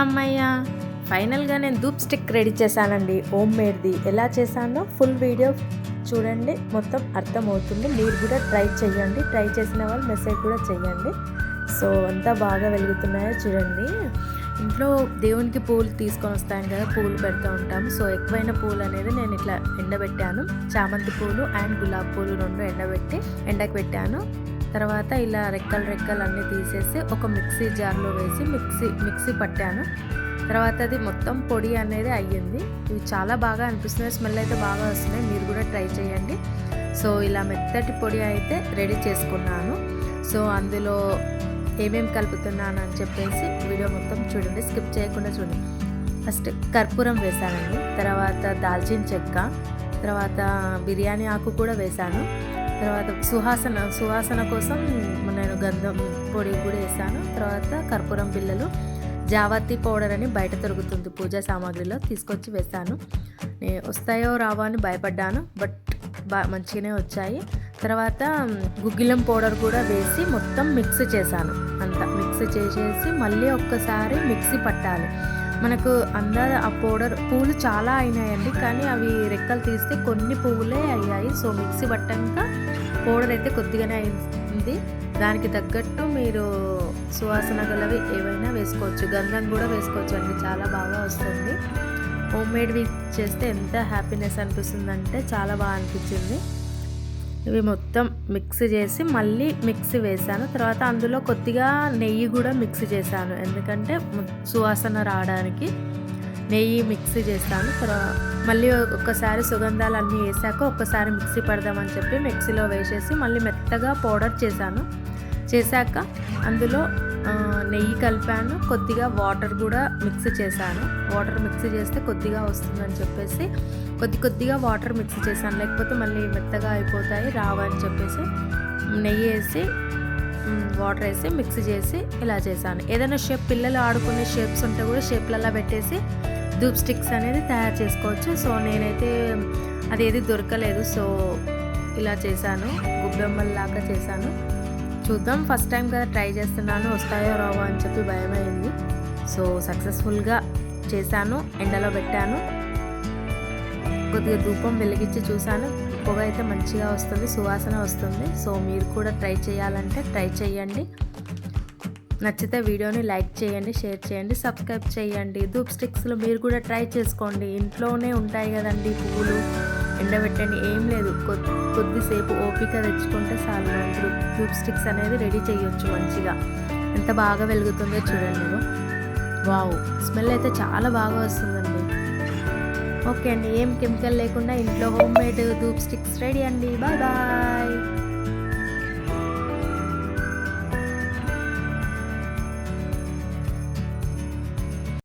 అమ్మయ్య ఫైనల్గా నేను ధూప్ స్టిక్ రెడీ చేశానండి. హోమ్ మేడ్ది. ఎలా చేశానో ఫుల్ వీడియో చూడండి. మొత్తం అర్థమవుతుంది. మీరు కూడా ట్రై చేయండి. ట్రై చేసిన వాళ్ళు మెసేజ్ కూడా చేయండి. సో అంతా బాగా వెలుగుతున్నాయో చూడండి. ఇంట్లో దేవునికి పూలు తీసుకొని వస్తాను కదా పూలు పెడుతూ ఉంటాము. సో ఎక్కువైన పూలు అనేది నేను ఇట్లా ఎండబెట్టాను. చామంతి పూలు అండ్ గులాబీ పూలు రెండు ఎండబెట్టి ఎండకు పెట్టాను. తర్వాత ఇలా రెక్కలు రెక్కలు అన్నీ తీసేసి ఒక మిక్సీ జార్లో వేసి మిక్సీ మిక్సీ పట్టాను. తర్వాత అది మొత్తం పొడి అనేది అయ్యింది. ఇవి చాలా బాగా అనిపిస్తున్నాయి. స్మెల్ అయితే బాగా వస్తున్నాయి. మీరు కూడా ట్రై చేయండి. సో ఇలా మెత్తటి పొడి అయితే రెడీ చేసుకున్నాను. సో అందులో ఏమేమి కలుపుతున్నాను అని చెప్పేసి వీడియో మొత్తం చూడండి. స్కిప్ చేయకుండా చూడండి. ఫస్ట్ కర్పూరం వేసానండి తర్వాత దాల్చిన చెక్క తర్వాత బిర్యానీ ఆకు కూడా వేశాను. తర్వాత సుహాసన సువాసన కోసం నేను గంధం పొడి కూడా వేసాను. తర్వాత కర్పూరం పిల్లలు జావతి పౌడర్ అని బయట దొరుకుతుంది పూజా సామాగ్రిలో తీసుకొచ్చి వేసాను. వస్తాయో రావో అని భయపడ్డాను బట్ బా మంచిగానే వచ్చాయి. తర్వాత గుగ్గిలం పౌడర్ కూడా వేసి మొత్తం మిక్స్ చేశాను అంతా. మిక్స్ చేసేసి మళ్ళీ ఒక్కసారి మిక్సీ పట్టాలి. మనకు అందా ఆ పౌడర్ పూలు చాలా అయినాయండి కానీ అవి రెక్కలు తీస్తే కొన్ని పువ్వులే అయ్యాయి. సో మిక్సీ పట్టాక పౌడర్ అయితే కొద్దిగానే అయింది. దానికి తగ్గట్టు మీరు సువాసన గలవి ఏవైనా వేసుకోవచ్చు. గంధం కూడా వేసుకోవచ్చు అండి చాలా బాగా వస్తుంది. హోమ్ మేడ్వి చేస్తే ఎంత హ్యాపీనెస్ అనిపిస్తుందంటే చాలా బాగా అనిపించింది. ఇవి మొత్తం మిక్స్ చేసి మళ్ళీ మిక్సీ వేసాను తర్వాత అందులో కొద్దిగా నెయ్యి కూడా మిక్స్ చేశాను. ఎందుకంటే సువాసన రావడానికి నెయ్యి మిక్సీ చేస్తాను. తర్వాత మళ్ళీ ఒక్కసారి సుగంధాలు అన్నీ వేసాక ఒక్కసారి మిక్సీ పడదామని చెప్పి మిక్సీలో వేసేసి మళ్ళీ మెత్తగా పౌడర్ చేశాను. చేశాక అందులో నెయ్యి కలిపాను కొద్దిగా వాటర్ కూడా మిక్స్ చేశాను. వాటర్ మిక్స్ చేస్తే కొద్దిగా వస్తుందని చెప్పేసి కొద్ది కొద్దిగా వాటర్ మిక్స్ చేశాను. లేకపోతే మళ్ళీ మెత్తగా అయిపోతాయి రావని చెప్పేసి నెయ్యి వేసి వాటర్ వేసి మిక్స్ చేసి ఇలా చేశాను. ఏదైనా షేప్ పిల్లలు ఆడుకునే షేప్స్ ఉంటే కూడా షేప్లలో పెట్టేసి ధూప్ స్టిక్స్ అనేది తయారు చేసుకోవచ్చు. సో నేనైతే అది ఏది దొరకలేదు. సో ఇలా చేశాను. గుబ్బెమ్మల్లాగా చేశాను. చూద్దాం. ఫస్ట్ టైం కదా ట్రై చేస్తున్నాను. వస్తాయో రావో అని చెప్పి భయమైంది. సో సక్సెస్ఫుల్గా చేశాను. ఎండలో పెట్టాను. కొద్దిగా ధూపం వెలిగించి చూశాను. పొగ అయితే మంచిగా వస్తుంది. సువాసన వస్తుంది. సో మీరు కూడా ట్రై చేయాలంటే ట్రై చేయండి. నచ్చితే వీడియోని లైక్ చేయండి షేర్ చేయండి సబ్స్క్రైబ్ చేయండి. ధూప్ స్టిక్స్లో మీరు కూడా ట్రై చేసుకోండి. ఇంట్లోనే ఉంటాయి కదండి పువ్వులు ఎండబెట్టండి. ఏం లేదు. కొద్ది కొద్దిసేపు ఓపిక తెచ్చుకుంటే చాలు మనం ధూప్ స్టిక్స్ అనేది రెడీ చేయొచ్చు మంచిగా. ఎంత బాగా వెలుగుతుందో చూడండి వావ్. స్మెల్ అయితే చాలా బాగా వస్తుందండి. ఓకే అండి. ఏం కెమికల్ లేకుండా ఇంట్లో home made dhoop sticks ready అండి. Bye bye.